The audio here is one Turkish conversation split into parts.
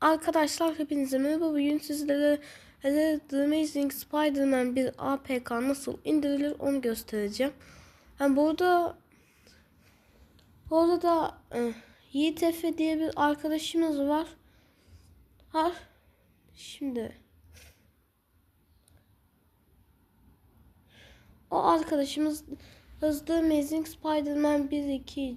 Arkadaşlar hepinize merhaba. Bugün sizlere The Amazing Spider-Man bir APK nasıl indirilir onu göstereceğim. Yani burada orada da e, Yiğit Efe diye bir arkadaşımız var. Var. Şimdi o arkadaşımız The Amazing Spider-Man 1 2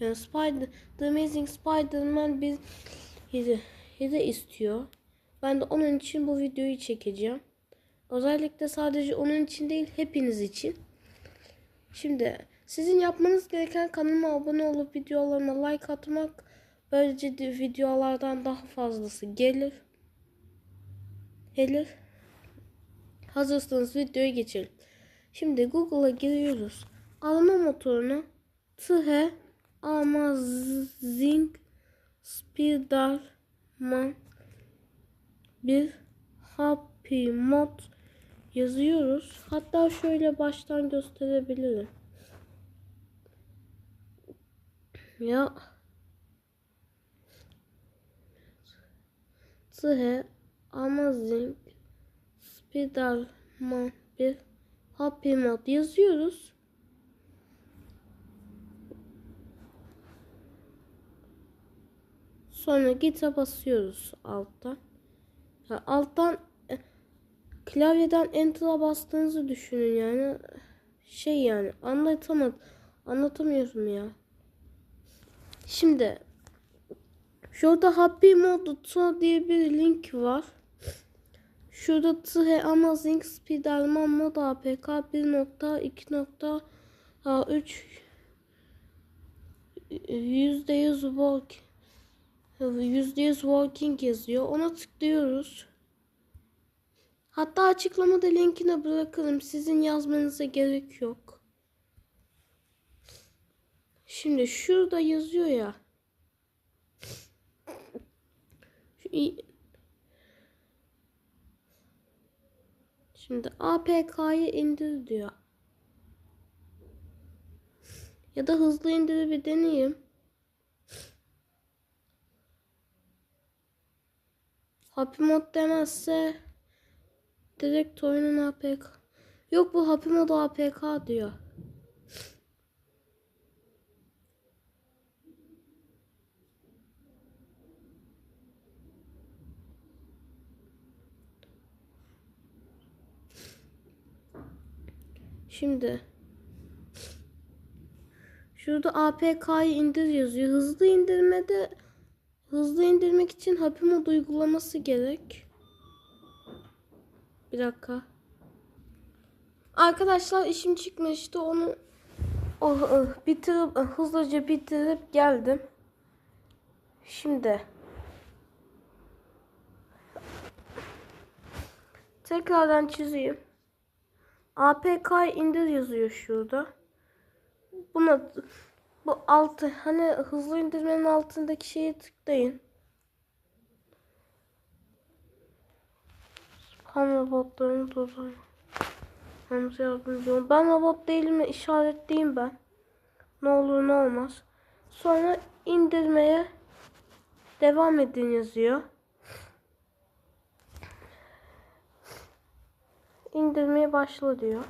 yani Spider The Amazing Spider-Man 1 7 7 istiyor. Ben de onun için bu videoyu çekeceğim. Özellikle sadece onun için değil hepiniz için. Şimdi sizin yapmanız gereken kanalıma abone olup videolarıma like atmak. Böylece de videolardan daha fazlası gelir. Gelir. Hazırsanız videoya geçelim. Şimdi Google'a giriyoruz. Arama motoruna TH Amazing Spiderman bir Happy Mod yazıyoruz. Hatta şöyle baştan gösterebilirim. Ya Tıhe Amazing Spiderman bir Happy Mod yazıyoruz. Sonra git'e basıyoruz alttan. Alttan e, klavyeden enter'a bastığınızı düşünün yani. Şey yani anlatamadım. Anlatamıyorum ya. Şimdi şurada Happy Mode to diye bir link var. Şurada Tıhe Amazing Spiderman Mod APK 1.2.3 %100 work %100 working yazıyor. Ona tıklıyoruz. Hatta açıklamada linkini bırakırım. Sizin yazmanıza gerek yok. Şimdi şurada yazıyor ya. Şimdi APK'yı indir diyor. Ya da hızlı indir bir deneyeyim. Happy Mod demezse direkt oyunun APK. Yok bu Happy Mod APK diyor. Şimdi şurada APK'yı indir yazıyor. Hızlı indirmede hızlı indirmek için Happy Mod uygulaması gerek. Bir dakika. Arkadaşlar işim çıkmıştı. Onu oh, bitirip hızlıca bitirip geldim. Şimdi tekrardan çizeyim. APK indir yazıyor şurada. Buna bu altı hani hızlı indirmenin altındaki şeye tıklayın. Spam robotlarını durdurun. Hamza yardımcı olun. Ben robot değilim işaretleyeyim ben. Ne olur ne olmaz. Sonra indirmeye devam edin yazıyor. indirmeye başla diyor.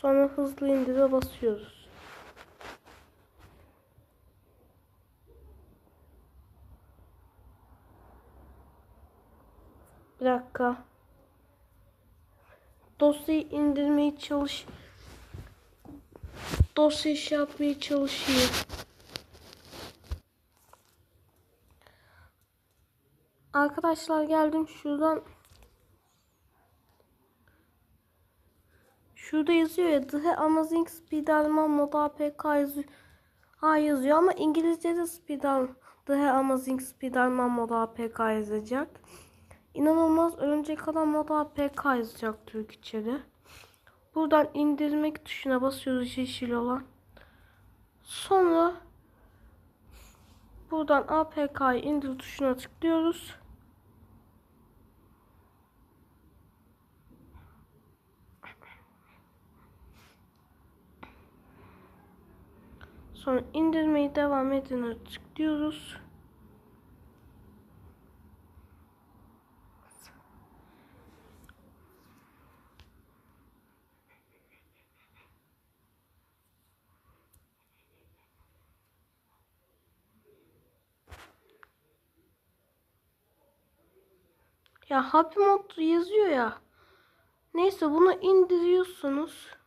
Sonra hızlı indire basıyoruz. Bir dakika. Dosyayı indirmeye çalış. Dosya iş yapmaya çalışıyor. Arkadaşlar geldim şuradan. Şurada yazıyor ya The Amazing Spiderman Mod APK yazıyor. Ha yazıyor ama İngilizce'de Spider The Amazing Spiderman Mod APK yazacak. İnanılmaz örümcek adam Mod APK yazacak Türkçe'de. Buradan indirmek tuşuna basıyoruz yeşil olan. Sonra buradan APK'yı indir tuşuna tıklıyoruz. Sonra indirmeyi devam edin tıklıyoruz. Ya Happy Mod yazıyor ya. Neyse bunu indiriyorsunuz.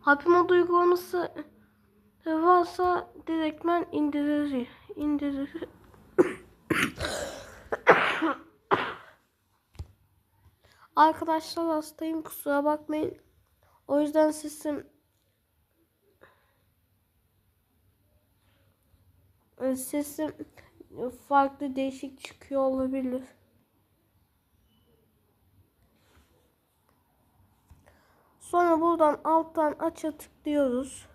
Happy Mod uygulaması varsa direktmen indirir. indirir. Arkadaşlar hastayım kusura bakmayın. O yüzden sesim sesim farklı değişik çıkıyor olabilir. Sonra buradan alttan aça tıklıyoruz.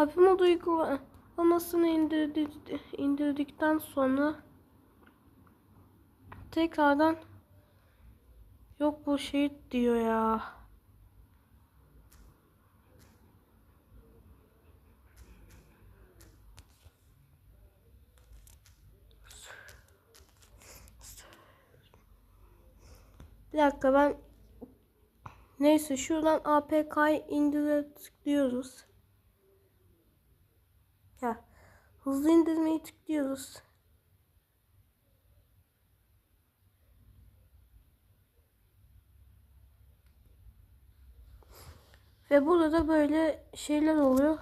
Mod uygulamasını indirdi, indirdikten sonra tekrardan yok bu şey diyor ya. Bir dakika ben neyse şuradan APK'yı indire tıklıyoruz. Ya hızlı indirmeyi tıklıyoruz. Ve burada da böyle şeyler oluyor.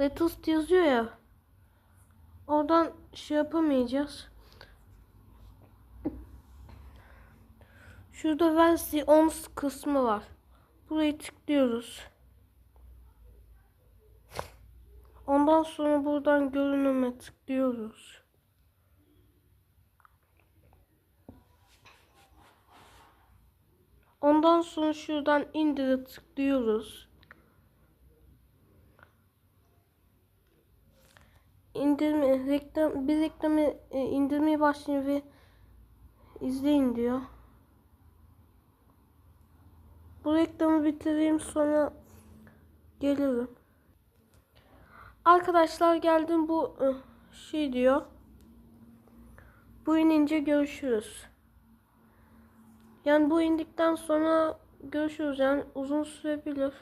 Latest yazıyor ya. Oradan şey yapamayacağız. Şurada versiyons kısmı var. Burayı tıklıyoruz. Ondan sonra buradan görünüme tıklıyoruz. Ondan sonra şuradan indire tıklıyoruz. İndirme reklam bir reklamı e, indirmeye başlayın ve izleyin diyor. Bu reklamı bitireyim sonra gelirim. Arkadaşlar geldim bu ıh, şey diyor. Bu inince görüşürüz. Yani bu indikten sonra görüşürüz. Yani uzun sürebilir.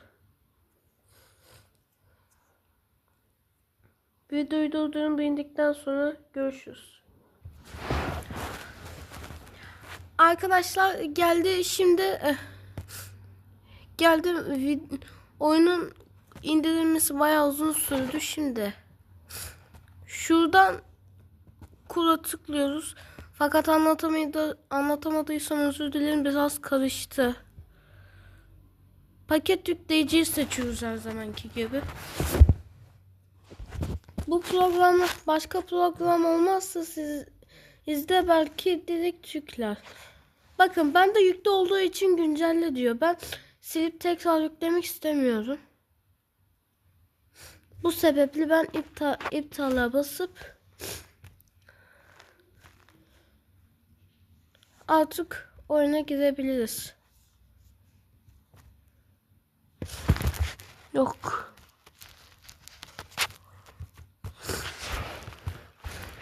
Videoyu durdurun bu indikten sonra görüşürüz. Arkadaşlar geldi şimdi eh, geldim oyunun indirilmesi bayağı uzun sürdü şimdi. Şuradan kura tıklıyoruz. Fakat anlatamaydı, anlatamadıysam özür dilerim biraz karıştı. Paket yükleyiciyi seçiyoruz her zamanki gibi. Bu programda başka program olmazsa siz izde belki direkt yükler. Bakın ben de yüklü olduğu için güncelle diyor. Ben silip tekrar yüklemek istemiyorum. Bu sebeple ben iptal iptala basıp artık oyuna girebiliriz. Yok.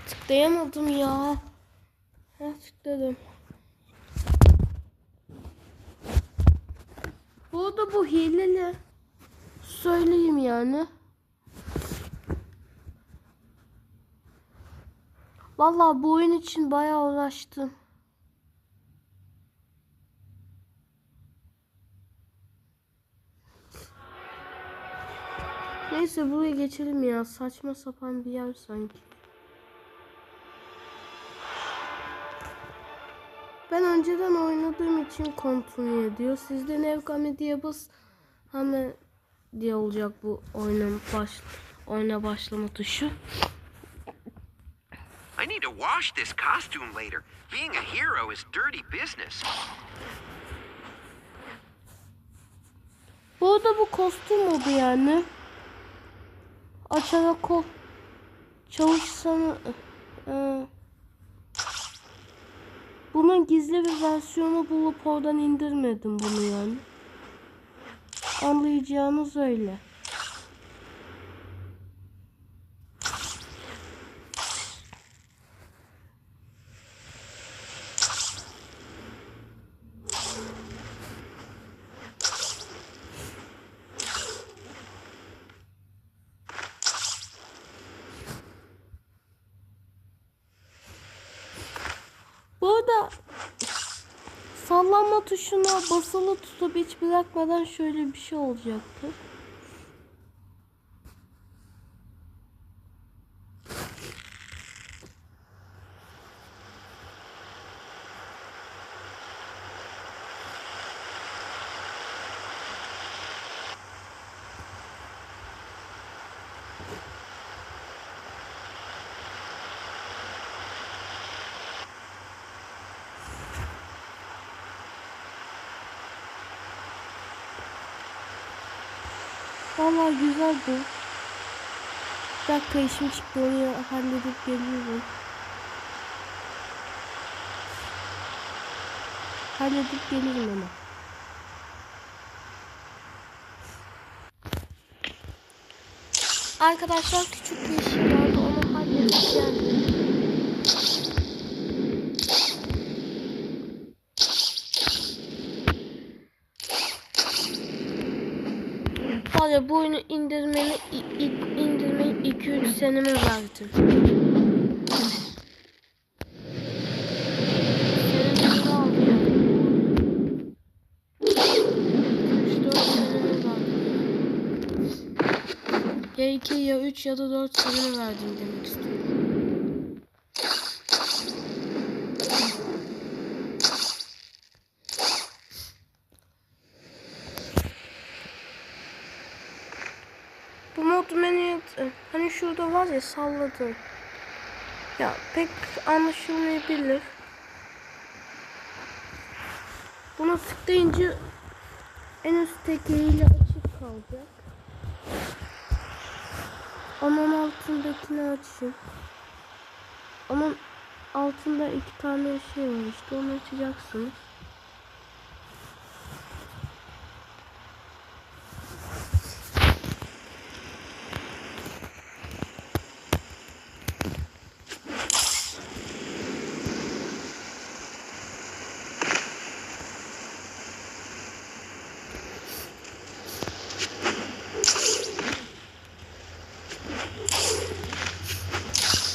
Tıklayamadım ya. Ha, tıkladım. Bu arada bu hileli. Söyleyeyim yani. Vallahi bu oyun için bayağı uğraştım. Neyse buraya geçelim ya. Saçma sapan bir yer sanki. Ben önceden oynadığım için continue ediyor. Sizde Nevgame diye bas hemen diye olacak bu oyunun baş oyuna başlama tuşu. I need to wash this costume later. Being a hero is dirty business. Bu arada bu kostüm modu yani. Açarak o çalışsanı e, bunun gizli bir versiyonu bulup oradan indirmedim bunu yani. Anlayacağınız öyle. Bu arada sallanma tuşuna basılı tutup hiç bırakmadan şöyle bir şey olacaktı. Vallahi güzel bu. Bir dakika işim çıktı onu halledip geliyorum. Halledip gelirim ama. Arkadaşlar küçük bir işim vardı onu halledip geldim. Var ya bu oyunu indirmeni i- i- indirmeyi 2-3 seneme verdim. Ya. 3-4 senemi verdim. Ya 2 ya 3 ya da 4 senemi verdim demek istiyorum. Bu mod menü hani şurada var ya salladım. Ya pek anlaşılmayabilir. Buna tıklayınca en üstteki ile açık kalacak. Onun altındakini açın. Onun altında iki tane şey var işte onu açacaksınız.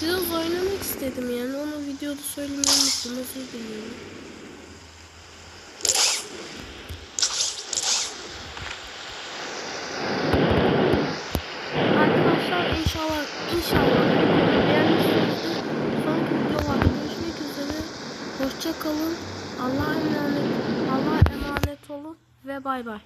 Biraz oynamak istedim yani onu videoda söylemeyi unuttum özür diliyorum. Arkadaşlar inşallah inşallah beğenmişsinizdir. Sonraki videolarda görüşmek üzere. Hoşça kalın. Allah'a emanet Allah'a emanet olun ve bay bay.